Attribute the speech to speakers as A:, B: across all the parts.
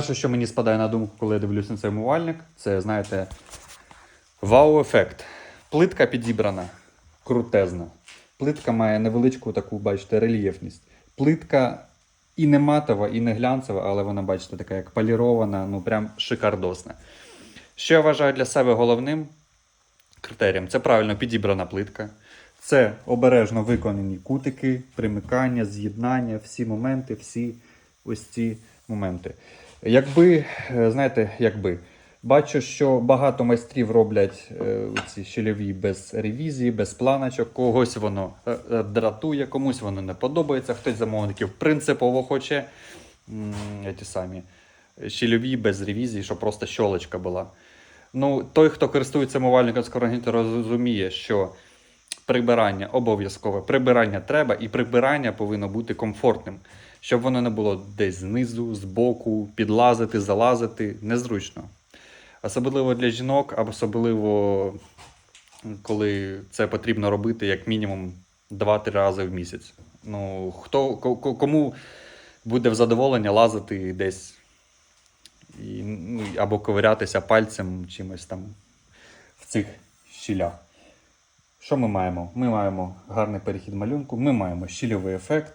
A: Перше, що мені спадає на думку, коли я дивлюсь на цей умивальник, це, знаєте, вау-ефект. Плитка підібрана, крутезна. Плитка має невеличку таку, бачите, рельєфність. Плитка і не матова, і не глянцева, але вона, бачите, така як полірована, ну прям шикардосна. Що я вважаю для себе головним критерієм, це правильно підібрана плитка. Це обережно виконані кутики, примикання, з'єднання, всі моменти, всі ось ці моменти. Якби, е, знаєте, якби. Бачу, що багато майстрів роблять е, ці щільові без ревізії, без планочок. Когось воно е, е, дратує, комусь воно не подобається. Хтось замовників принципово хоче м, ті самі щільові без ревізії, щоб просто щолочка була. Ну, той, хто користується мовальником скорогніту, розуміє, що прибирання обов'язкове. Прибирання треба, і прибирання повинно бути комфортним, щоб воно не було десь знизу, збоку, підлазити, залазити. Незручно. Особливо для жінок, особливо коли це потрібно робити як мінімум 2-3 рази в місяць. Ну, хто, ко- ко- кому буде в задоволення лазити десь і, ну, або ковирятися пальцем чимось там в цих щілях. Що ми маємо? Ми маємо гарний перехід малюнку, ми маємо щільовий ефект.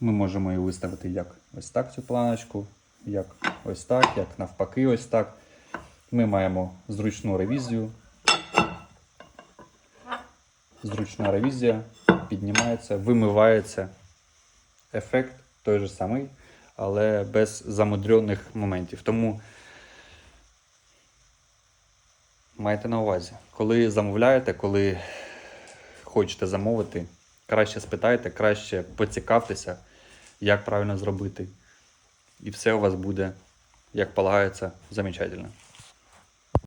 A: Ми можемо її виставити як ось так цю планочку, як ось так, як навпаки, ось так. Ми маємо зручну ревізію. Зручна ревізія піднімається, вимивається. Ефект той же самий, але без замудрьоних моментів. Тому майте на увазі, коли замовляєте, коли хочете замовити, краще спитайте, краще поцікавтеся, як правильно зробити. І все у вас буде, як полагається, замечательно.